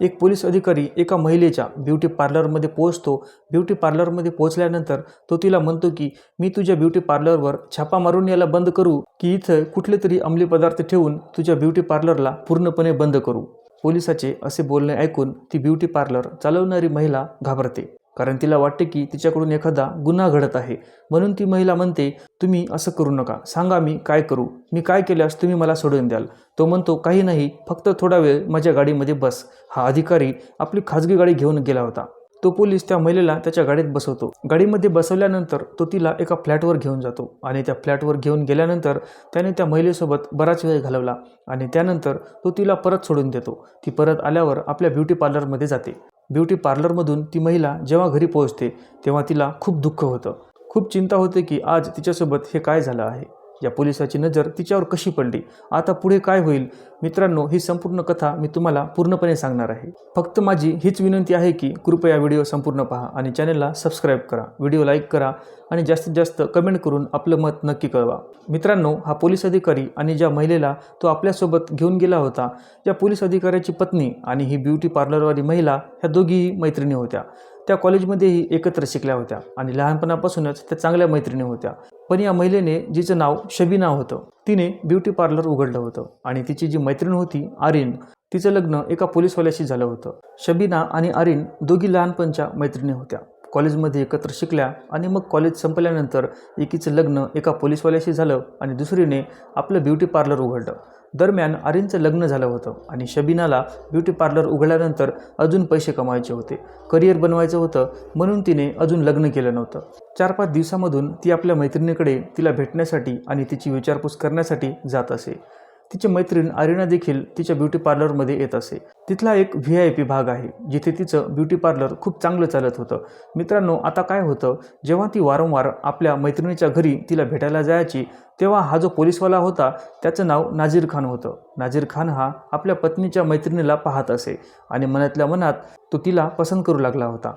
एक पोलीस अधिकारी एका महिलेच्या ब्युटी पार्लरमध्ये पोहोचतो. ब्युटी पार्लरमध्ये पोहोचल्यानंतर तो तिला म्हणतो की मी तुझ्या ब्युटी पार्लरवर छापा मारून याला बंद करू की इथं कुठले तरी अंमली पदार्थ ठेवून तुझ्या ब्युटी पार्लरला पूर्णपणे बंद करू. पोलिसाचे असे बोलणे ऐकून ती ब्युटी पार्लर चालवणारी महिला घाबरते. कारण तिला वाटते की तिच्याकडून एखादा गुन्हा घडत आहे. म्हणून ती महिला म्हणते तुम्ही असं करू नका. सांगा मी काय करू. मी काय केल्यास तुम्ही मला सोडून द्याल. तो म्हणतो काही नाही. फक्त थोडा वेळ माझ्या गाडीमध्ये बस. हा अधिकारी आपली खाजगी गाडी घेऊन गेला होता. तो पोलीस त्या महिलेला त्याच्या गाडीत बसवतो. गाडीमध्ये बसवल्यानंतर तो तिला एका फ्लॅटवर घेऊन जातो आणि त्या फ्लॅटवर घेऊन गेल्यानंतर त्याने त्या महिलेसोबत बराच वेळ घालवला आणि त्यानंतर तो तिला परत सोडून देतो. ती परत आल्यावर आपल्या ब्युटी पार्लरमध्ये जाते. ब्युटी पार्लरमधून ती महिला जेव्हा घरी पोहोचते तेव्हा तिला खूप दुःख होतं. खूप चिंता होते की आज तिच्यासोबत हे काय झालं आहे. या पोलिसाची नजर तिच्यावर कशी पडली? आता पुढे काय होईल? मित्रांनो ही संपूर्ण कथा मी तुम्हाला पूर्णपणे सांगणार आहे. फक्त माझी हीच विनंती आहे की कृपया व्हिडिओ संपूर्ण पहा आणि चॅनलला सबस्क्राईब करा व्हिडिओ लाईक करा आणि जास्तीत जास्त कमेंट करून आपलं मत नक्की कळवा. मित्रांनो हा पोलीस अधिकारी आणि ज्या महिलेला तो आपल्यासोबत घेऊन गेला होता या पोलीस अधिकाऱ्याची पत्नी आणि ही ब्युटी पार्लरवाली महिला ह्या दोघीही मैत्रिणी होत्या. त्या कॉलेजमध्येही एकत्र शिकल्या होत्या आणि लहानपणापासूनच त्या चांगल्या मैत्रिणी होत्या. पण या महिलेने जिचं नाव शबीना होतं तिने ब्युटी पार्लर उघडलं होतं आणि तिची जी मैत्रीण होती आर्यन तिचं लग्न एका पोलीसवाल्याशी झालं होतं. शबीना आणि आर्यन दोघी लहानपणच्या मैत्रिणी होत्या. कॉलेजमध्ये एकत्र शिकल्या आणि मग कॉलेज संपल्यानंतर एकीचं लग्न एका पोलीसवाल्याशी झालं आणि दुसरीने आपलं ब्युटी पार्लर उघडलं. दरम्यान आर्यनचं लग्न झालं होतं आणि शबीनाला ब्युटी पार्लर उघडल्यानंतर अजून पैसे कमावायचे होते. करिअर बनवायचं होतं म्हणून तिने अजून लग्न केलं नव्हतं. चार पाच दिवसामधून ती आपल्या मैत्रिणीकडे तिला भेटण्यासाठी आणि तिची विचारपूस करण्यासाठी जात असे. तिची मैत्रीण आरिना देखील तिच्या ब्युटी पार्लरमध्ये येत असे. तिथला एक व्ही आय पी भाग आहे जिथे तिचं ब्युटी पार्लर खूप चांगलं चालत होतं. मित्रांनो आता काय होतं? जेव्हा ती वारंवार आपल्या मैत्रिणीच्या घरी तिला भेटायला जायची तेव्हा हा जो पोलीसवाला होता त्याचं नाव नाझीर खान होतं. नाझीर खान हा आपल्या पत्नीच्या मैत्रिणीला पाहत असे आणि मनातल्या मनात तो तिला पसंत करू लागला होता.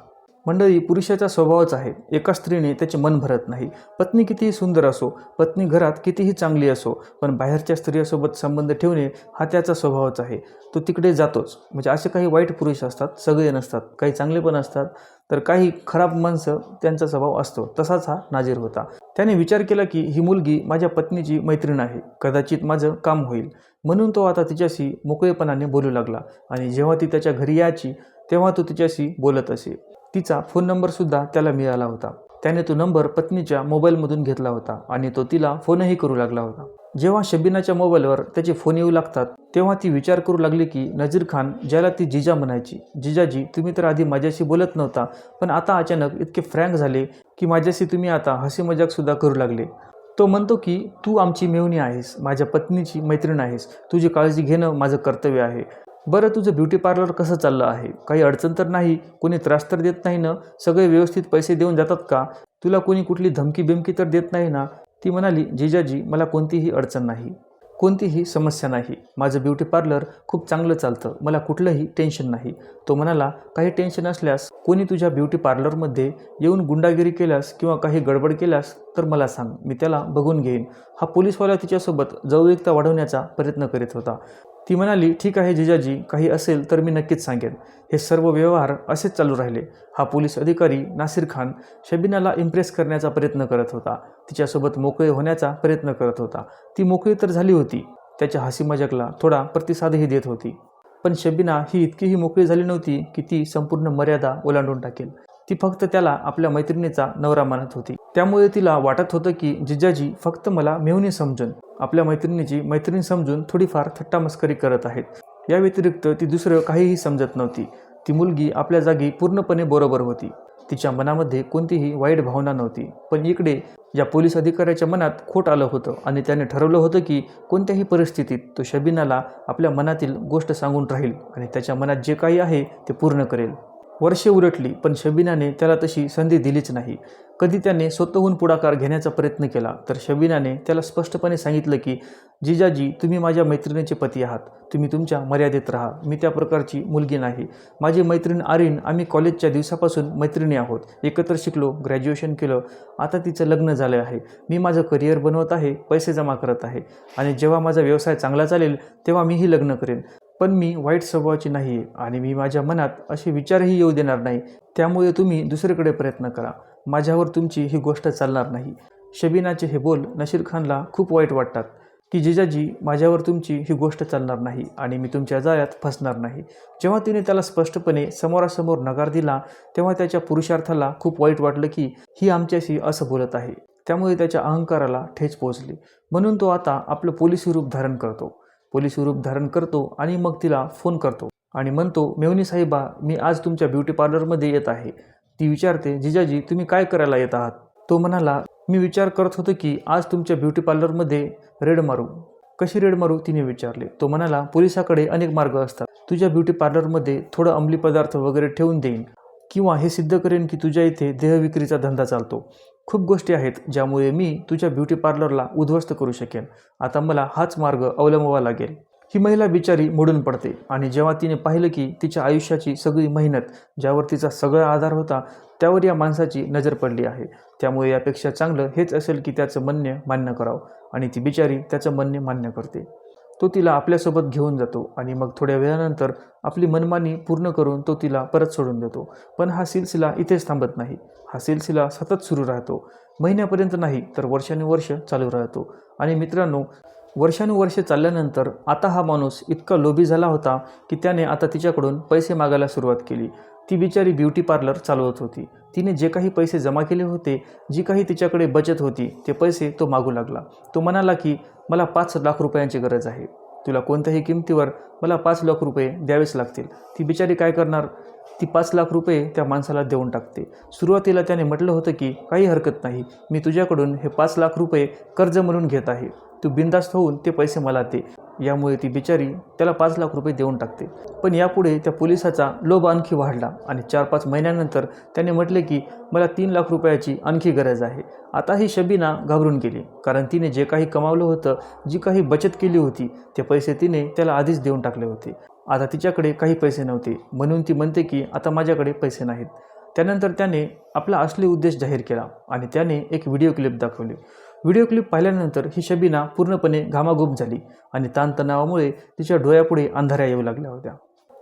मंडळी पुरुषाचा स्वभावच आहे. एका स्त्रीने त्याचे मन भरत नाही. पत्नी कितीही सुंदर असो पत्नी घरात कितीही चांगली असो पण बाहेरच्या स्त्रियासोबत संबंध ठेवणे हा त्याचा स्वभावच आहे. तो तिकडे जातोच. म्हणजे असे काही वाईट पुरुष असतात सगळे नसतात. काही चांगले पण असतात. तर काही खराब माणसं त्यांचा स्वभाव असतो. तसाच हा नाजीर होता. त्याने विचार केला की ही मुलगी माझ्या पत्नीची मैत्रीण आहे. कदाचित माझं काम होईल. म्हणून तो आता तिच्याशी मोकळेपणाने बोलू लागला. आणि जेव्हा ती त्याच्या घरी यायची तेव्हा तो तिच्याशी बोलत असे. तिचा फोन नंबरसुद्धा त्याला मिळाला होता. त्याने तो नंबर पत्नीच्या मोबाईलमधून घेतला होता आणि तो तिला फोनही करू लागला होता. जेव्हा शबीनाच्या मोबाईलवर त्याचे फोन येऊ लागतात तेव्हा ती विचार करू लागली की नजीर खान ज्याला ती जिजा म्हणायची जिजाजी तुम्ही तर आधी माझ्याशी बोलत नव्हता पण आता अचानक इतके फ्रँक झाले की माझ्याशी तुम्ही आता हसी मजाकसुद्धा करू लागले. तो म्हणतो की तू आमची मेवणी आहेस माझ्या पत्नीची मैत्रीण आहेस तुझी काळजी घेणं माझं कर्तव्य आहे. बरं तुझं ब्युटी पार्लर कसं चाललं आहे? काही अडचण तर नाही? कोणी त्रास तर देत नाही ना? सगळे व्यवस्थित पैसे देऊन जातात का? तुला कोणी कुठली धमकी बिमकी तर देत नाही ना? ती म्हणाली जिजाजी मला कोणतीही अडचण नाही. कोणतीही समस्या नाही. माझं ब्युटी पार्लर खूप चांगलं चालतं. मला कुठलंही टेन्शन नाही. तो म्हणाला काही टेन्शन असल्यास कोणी तुझ्या ब्युटी पार्लरमध्ये येऊन गुंडागिरी केल्यास किंवा काही गडबड केल्यास तर मला सांग. मी त्याला बघून घेईन. हा पोलीसवाला तिच्यासोबत जवळीकता वाढवण्याचा प्रयत्न करीत होता. ती म्हणाली ठीक आहे जिजाजी काही असेल तर मी नक्कीच सांगेन. हे सर्व व्यवहार असेच चालू राहिले. हा पोलीस अधिकारी नासिर खान शबीनाला इम्प्रेस करण्याचा प्रयत्न करत होता. तिच्यासोबत मोकळे होण्याचा प्रयत्न करत होता. ती मोकळी तर झाली होती. त्याच्या हसी मजाकला थोडा प्रतिसादही देत होती. पण शबीना ही इतकीही मोकळी झाली नव्हती की ती संपूर्ण मर्यादा ओलांडून टाकेल. ती फक्त त्याला आपल्या मैत्रिणीचा नवरा मानत होती. त्यामुळे तिला वाटत होतं की जिजाजी फक्त मला मेहुणी समजून आपल्या मैत्रिणीची मैत्रीण समजून थोडीफार थट्टामस्करी करत आहेत. या व्यतिरिक्त ती दुसरं काहीही समजत नव्हती. ती मुलगी आपल्या जागी पूर्णपणे बरोबर होती. तिच्या मनामध्ये कोणतीही वाईट भावना नव्हती. पण इकडे या पोलीस अधिकाऱ्याच्या मनात खोट आलं होतं आणि त्याने ठरवलं होतं की कोणत्याही परिस्थितीत तो शबीनाला आपल्या मनातील गोष्ट सांगून राहील आणि त्याच्या मनात जे काही आहे ते पूर्ण करेल. वर्षे उलटली पण शबीनाने त्याला तशी संधी दिलीच नाही. कधी त्याने स्वतःहून पुढाकार घेण्याचा प्रयत्न केला तर शबीनाने त्याला स्पष्टपणे सांगितलं की जिजाजी तुम्ही माझ्या मैत्रिणीचे पती आहात. तुम्ही तुमच्या मर्यादेत राहा. मी त्या प्रकारची मुलगी नाही. माझी मैत्रीण आरीन आम्ही कॉलेजच्या दिवसापासून मैत्रिणी आहोत. एकत्र शिकलो ग्रॅज्युएशन केलं. आता तिचं लग्न झालं आहे. मी माझं करिअर बनवत आहे पैसे जमा करत आहे. आणि जेव्हा माझा व्यवसाय चांगला चालेल तेव्हा मीही लग्न करेन. पण मी वाईट स्वभावाची नाही आहे आणि मी माझ्या मनात असे विचारही येऊ देणार नाही. त्यामुळे तुम्ही दुसरीकडे प्रयत्न करा. माझ्यावर तुमची ही गोष्ट चालणार नाही. शबीनाचे हे बोल नशीर खानला खूप वाईट वाटतात की जिजाजी माझ्यावर तुमची ही गोष्ट चालणार नाही आणि मी तुमच्या जाळ्यात फसणार नाही. जेव्हा तिने त्याला स्पष्टपणे समोरासमोर नकार दिला तेव्हा त्याच्या पुरुषार्थाला खूप वाईट वाटलं की ही आमच्याशी असं बोलत आहे. त्यामुळे त्याच्या अहंकाराला ठेच पोचली म्हणून तो आता आपलं पोलिसी रूप धारण करतो. पोलिसी रूप धारण करतो आणि मग तिला फोन करतो. आणि म्हणतो मेवनी साहेबा मी आज तुमच्या ब्युटी पार्लरमध्ये येत आहे. ती विचारते जिजाजी तुम्ही काय करायला येत आहात? तो म्हणाला मी विचार करत होतो की आज तुमच्या ब्युटी पार्लरमध्ये रेड मारू. कशी रेड मारू? तिने विचारले. तो म्हणाला पोलिसाकडे अनेक मार्ग असतात. तुझ्या ब्युटी पार्लरमध्ये थोडं अंमली पदार्थ वगैरे ठेवून देईन. किंवा हे सिद्ध करेन की तुझ्या इथे देहविक्रीचा धंदा चालतो. खूप गोष्टी आहेत ज्यामुळे मी तुझ्या ब्युटी पार्लरला उद्ध्वस्त करू शकेन. आता मला हाच मार्ग अवलंबावा लागेल. ही महिला बिचारी मोडून पडते आणि जेव्हा तिने पाहिलं की तिच्या आयुष्याची सगळी मेहनत ज्यावर तिचा सगळा आधार होता त्यावर या माणसाची नजर पडली आहे. त्यामुळे यापेक्षा चांगलं हेच असेल की त्याचं म्हणणे मान्य करावं आणि ती बिचारी त्याचं म्हणणे मान्य करते. तो तिला आपल्यासोबत घेऊन जातो आणि मग थोड्या वेळानंतर आपली मनमानी पूर्ण करून तो तिला परत सोडून देतो. पण हा सिलसिला इथेच थांबत नाही. हा सिलसिला सतत सुरू राहतो. महिन्यापर्यंत नाही तर वर्षानुवर्ष चालू राहतो. आणि मित्रांनो वर्षानुवर्षे चालल्यानंतर आता हा माणूस इतका लोभी झाला होता की त्याने आता तिच्याकडून पैसे मागायला सुरुवात केली. ती बिचारी ब्युटी पार्लर चालवत होती. तिने जे काही पैसे जमा केले होते जी काही तिच्याकडे बचत होती ते पैसे तो मागू लागला. तो म्हणाला की मला पाच लाख रुपयांची गरज आहे. तुला कोणत्याही किमतीवर मला पाच लाख रुपये द्यावेच लागतील. ती बिचारी काय करणार? ती पाच लाख रुपये त्या माणसाला देऊन टाकते. सुरुवातीला त्याने म्हटलं होतं की काही हरकत नाही. मी तुझ्याकडून हे पाच लाख रुपये कर्ज म्हणून घेत आहे. तू बिंदास्त होऊन ते पैसे मला दे. यामुळे ती बिचारी त्याला पाच लाख रुपये देऊन टाकते. पण यापुढे त्या पोलिसाचा लोभ आणखी वाढला आणि चार पाच महिन्यानंतर त्याने म्हटले की मला तीन लाख रुपयाची आणखी गरज आहे. आता ही शबीना घाबरून गेली कारण तिने जे काही कमावलं होतं जी काही बचत केली होती ते पैसे तिने त्याला आधीच देऊन टाकले होते. आता तिच्याकडे काही पैसे नव्हते म्हणून ती म्हणते की आता माझ्याकडे पैसे नाहीत. त्यानंतर त्याने आपला असली उद्देश जाहीर केला आणि त्याने एक व्हिडिओ क्लिप दाखवली. व्हिडिओ क्लिप पाहिल्यानंतर ही शबीना पूर्णपणे घामाघूम झाली आणि ताणतणावामुळे तिच्या डोळ्यापुढे अंधाऱ्या येऊ लागल्या होत्या.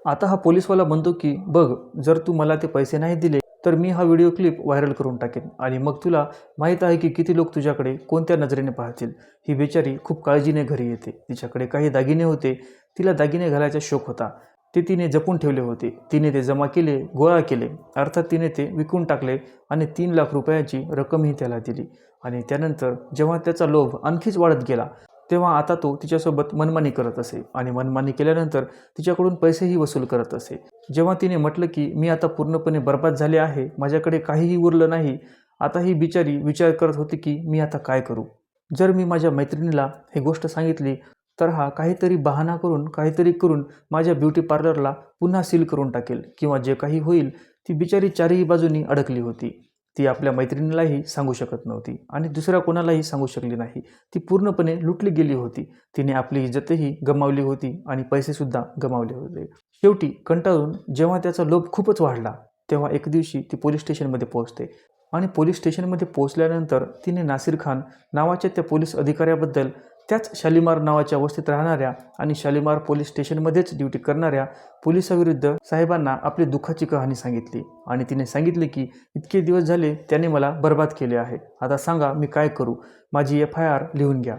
आता हा पोलीसवाला म्हणतो की बघ जर तू मला ते पैसे नाही दिले तर मी हा व्हिडिओ क्लिप व्हायरल करून टाकेन आणि मग तुला माहीत आहे की किती लोक तुझ्याकडे कोणत्या नजरेने पाहतील. ही बेचारी खूप काळजीने घरी येते. तिच्याकडे काही दागिने होते. तिला दागिने घालायचा शौक होता. ते तिने जपून ठेवले होते. तिने ते जमा केले गोळा केले. अर्थात तिने ते विकून टाकले आणि तीन लाख रुपयाची रक्कमही त्याला दिली. आणि त्यानंतर जेव्हा त्याचा लोभ आणखीच वाढत गेला तेव्हा आता तो तिच्यासोबत मनमानी करत असे आणि मनमानी केल्यानंतर तिच्याकडून पैसेही वसूल करत असे. जेव्हा तिने म्हटलं की मी आता पूर्णपणे बर्बाद झाले आहे माझ्याकडे काहीही उरलं नाही आता ही बिचारी विचार करत होती की मी आता काय करू? जर मी माझ्या मैत्रिणीला ही गोष्ट सांगितली तर हा काहीतरी बहाणा करून काहीतरी करून माझ्या ब्युटी पार्लरला पुन्हा सील करून टाकेल किंवा जे काही होईल ती बिचारी चारही बाजूनी अडकली होती. ती आपल्या मैत्रिणीलाही सांगू शकत नव्हती आणि दुसऱ्या कोणालाही सांगू शकली नाही. ती पूर्णपणे लुटली गेली होती. तिने आपली इज्जतही गमावली होती आणि पैसेसुद्धा गमावले होते. शेवटी कंटाळून जेव्हा त्याचा लोभ खूपच वाढला तेव्हा एक दिवशी ती पोलीस स्टेशनमध्ये पोहोचते. आणि पोलीस स्टेशनमध्ये पोहोचल्यानंतर तिने नासिर खान नावाच्या त्या पोलीस अधिकाऱ्याबद्दल त्याच शालिमार नावाच्या वस्तीत राहणाऱ्या आणि शालिमार पोलीस स्टेशनमध्येच ड्युटी करणाऱ्या पोलिसाविरुद्ध साहेबांना आपली दुःखाची कहाणी सांगितली. आणि तिने सांगितले की इतके दिवस झाले त्याने मला बर्बाद केले आहे. आता सांगा मी काय करू? माझी एफ आय आर लिहून घ्या.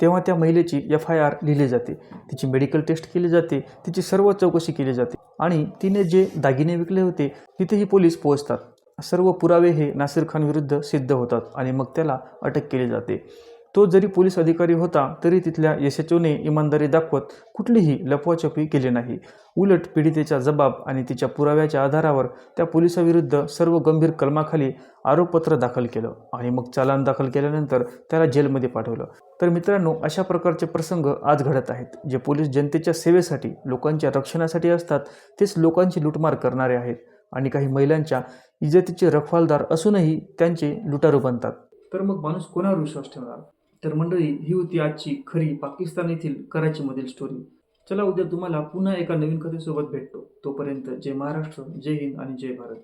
तेव्हा त्या महिलेची एफ आय आर लिहिली जाते. तिची मेडिकल टेस्ट केली जाते. तिची सर्व चौकशी केली जाते. आणि तिने जे दागिने विकले होते तिथेही पोलीस पोहोचतात. सर्व पुरावे हे नासिर खान विरुद्ध सिद्ध होतात आणि मग त्याला अटक केली जाते. तो जरी पोलीस अधिकारी होता तरी तिथल्या यशचोने इमानदारी दाखवत कुठलीही लपवाछपी केली नाही. उलट पीडितेचा जबाब आणि तिच्या पुराव्याच्या आधारावर त्या पोलिसाविरुद्ध सर्व गंभीर कलमाखाली आरोपपत्र दाखल केलं आणि मग चालान दाखल केल्यानंतर त्याला जेलमध्ये पाठवलं. तर मित्रांनो अशा प्रकारचे प्रसंग आज घडत आहेत जे पोलीस जनतेच्या सेवेसाठी लोकांच्या रक्षणासाठी असतात तेच लोकांची लुटमार करणारे आहेत. आणि काही महिलांच्या इज्जतीचे रखवालदार असूनही त्यांचे लुटारू बनतात. तर मग माणूस कोणावर विश्वास ठेवणार? तर मंडळी ही होती आजची खरी पाकिस्तान येथील कराचीमधील स्टोरी चला उद्या तुम्हाला पुन्हा एका नवीन कथेसोबत भेटतो. तोपर्यंत जय महाराष्ट्र जय हिंद आणि जय भारत.